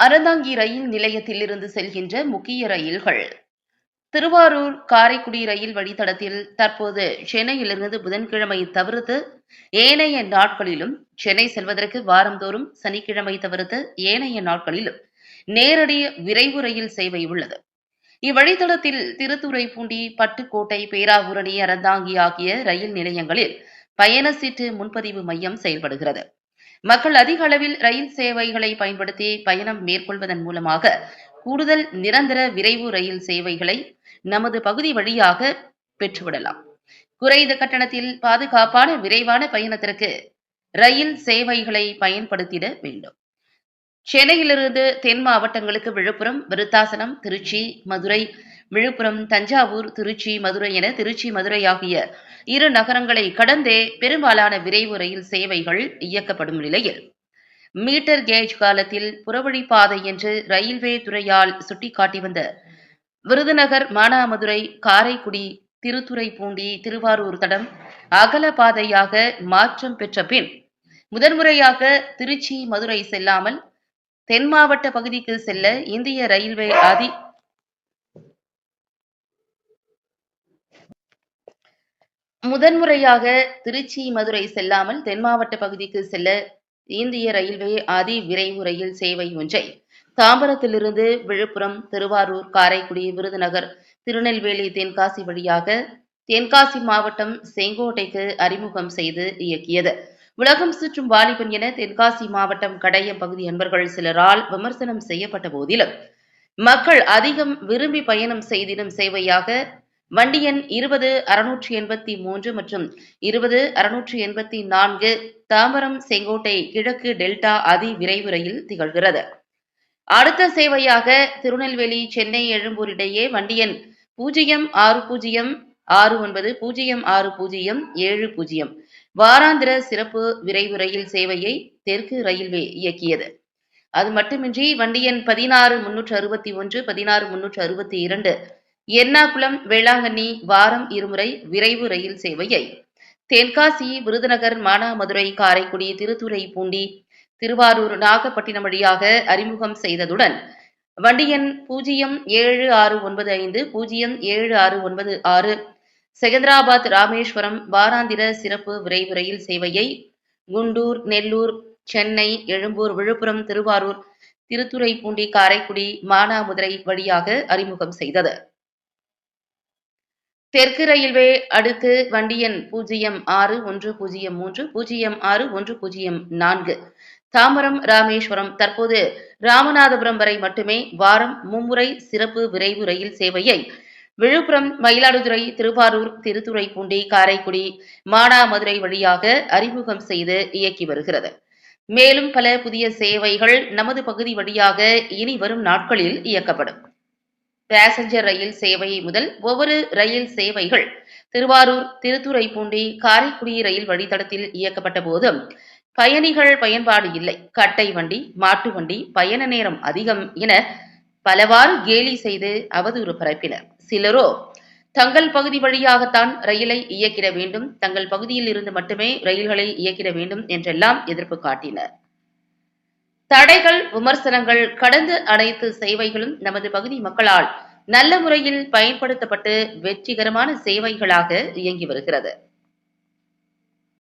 அறந்தாங்கி ரயில் நிலையத்தில் இருந்து செல்கின்ற முக்கிய ரயில்கள். திருவாரூர் காரைக்குடி ரயில் வழித்தடத்தில் தற்போது சென்னையிலிருந்து புதன்கிழமை தவிர்த்து ஏனைய நாட்களிலும் சென்னை செல்வதற்கு வாரந்தோறும் சனிக்கிழமை தவிர்த்து ஏனைய நாட்களிலும் நேரடி விரைவு ரயில் சேவை உள்ளது. இவ்வழித்தடத்தில் திருத்துறைப்பூண்டி பட்டுக்கோட்டை பேராவூரணி அறந்தாங்கி ஆகிய ரயில் நிலையங்களில் பயண சீட்டு முன்பதிவு மையம் செயல்படுகிறது. மக்கள் அதிக அளவில் ரயில் சேவைகளை பயன்படுத்தி பயணம் மேற்கொள்வதன் மூலமாக கூடுதல் நிரந்தர விரைவு ரயில் சேவைகளை நமது பகுதி வழியாக பெற்றுவிடலாம். குறைந்த கட்டணத்தில் பாதுகாப்பான விரைவான பயணத்திற்கு ரயில் சேவைகளை பயன்படுத்திட வேண்டும். சென்னையிலிருந்து தென் மாவட்டங்களுக்கு விழுப்புரம் விருத்தாசனம் திருச்சி மதுரை விழுப்புரம் தஞ்சாவூர் திருச்சி மதுரை என திருச்சி மதுரை ஆகிய இரு நகரங்களை கடந்தே பெரும்பாலான விரைவு ரயில் சேவைகள் இயக்கப்படும் நிலையில். மீட்டர் கேஜ் காலத்தில் புறவழிப்பாதை என்று ரயில்வே துறையால் சுட்டிக்காட்டி வந்த விருதுநகர் மானாமதுரை காரைக்குடி திருத்துறைப்பூண்டி திருவாரூர் தடம் அகல பாதையாக மாற்றம் பெற்ற பின் முதன்முறையாக திருச்சி மதுரை செல்லாமல் தென் மாவட்ட பகுதிக்கு செல்ல இந்திய ரயில்வே அதி முதன்முறையாக திருச்சி மதுரை செல்லாமல் தென் மாவட்ட பகுதிக்கு செல்ல இந்திய ரயில்வே அதி விரைவு ரயில் சேவை ஒன்றை. தாம்பரத்திலிருந்து விழுப்புரம் திருவாரூர் காரைக்குடி விருதுநகர் திருநெல்வேலி தென்காசி வழியாக தென்காசி மாவட்டம் செங்கோட்டைக்கு அறிமுகம் செய்து இயக்கியது. உலகம் சுற்றும் வாலிபன் என தென்காசி மாவட்டம் கடையம் பகுதி அன்பர்கள் சிலரால் விமர்சனம் செய்யப்பட்ட போதிலும் மக்கள் அதிகம் விரும்பி பயணம் செய்திடும் சேவையாக வண்டி எண் இருபது அறுநூற்றி எண்பத்தி மூன்று மற்றும் இருபது அறுநூற்றி எண்பத்தி நான்கு தாம்பரம் செங்கோட்டை கிழக்கு டெல்டா அதி விரைவு ரயில் திகழ்கிறது. அடுத்த சேவையாக திருநெல்வேலி சென்னை எழும்பூர் இடையே வண்டி எண் பூஜ்ஜியம் ஆறு பூஜ்ஜியம் ஆறு ஒன்பது பூஜ்ஜியம் ஆறு பூஜ்ஜியம் ஏழு பூஜ்ஜியம். வாராந்திர சிறப்பு விரைவு ரயில் சேவையை தெற்கு ரயில்வே இயக்கியது. அது மட்டுமின்றி வண்டி எண் பதினாறு முன்னூற்று அறுபத்தி ஒன்று பதினாறு முன்னூற்று அறுபத்தி இரண்டு எர்ணாகுளம் வேளாங்கண்ணி வாரம் இருமுறை விரைவு ரயில் சேவையை. தென்காசி விருதுநகர் மானாமதுரை காரைக்குடி திருத்துறைப்பூண்டி திருவாரூர் நாகப்பட்டினம் வழியாக அறிமுகம் செய்ததுடன் வண்டி எண் பூஜ்ஜியம் ஏழு ஆறு ஒன்பது ஐந்து பூஜ்ஜியம் ஏழு ஆறு ஒன்பது ஆறு செகந்திராபாத் ராமேஸ்வரம் வாராந்திர சிறப்பு விரைவு ரயில் சேவையை குண்டூர் நெல்லூர் சென்னை எழும்பூர் விழுப்புரம் திருவாரூர் திருத்துறைப்பூண்டி காரைக்குடி மானாமதுரை வழியாக அறிமுகம் செய்தது. தெற்கு ரயில்வே அடுத்து வண்டி எண் பூஜ்ஜியம் ஆறு ஒன்று பூஜ்ஜியம் மூன்று பூஜ்ஜியம் ஆறு ஒன்று பூஜ்ஜியம் நான்கு. தாம்பரம் ராமேஸ்வரம். தற்போது ராமநாதபுரம் வரை மட்டுமே வாரம் மும்முறை சிறப்பு விரைவு ரயில் சேவையை விழுப்புரம் மயிலாடுதுறை திருவாரூர் திருத்துறைப்பூண்டி காரைக்குடி மானாமதுரை வழியாக அறிமுகம் செய்து இயக்கி வருகிறது. மேலும் பல புதிய சேவைகள் நமது பகுதி வழியாக இனி வரும் நாட்களில் இயக்கப்படும். பேசஞ்சர் ரயில் சேவையை முதல் ஒவ்வொரு ரயில் சேவைகள் திருவாரூர் திருத்துறைப்பூண்டி காரைக்குடி ரயில் வழித்தடத்தில் இயக்கப்பட்ட போதும் பயணிகள் பயன்பாடு இல்லை. கட்டை வண்டி மாட்டு வண்டி பயண நேரம் அதிகம் என பலவாறு கேலி செய்து அவதூறு பரப்பினர். சிலரோ தங்கள் பகுதி வழியாகத்தான் ரயிலை இயக்கிட வேண்டும் தங்கள் பகுதியில் இருந்து மட்டுமே ரயில்களை இயக்கிட வேண்டும் என்றெல்லாம் எதிர்ப்பு காட்டினர். தடைகள் விமர்சனங்கள் கடந்த அனைத்து சேவைகளும் நமது பகுதி மக்களால் நல்ல முறையில் பயன்படுத்தப்பட்டு வெற்றிகரமான சேவைகளாக இயங்கி வருகிறது.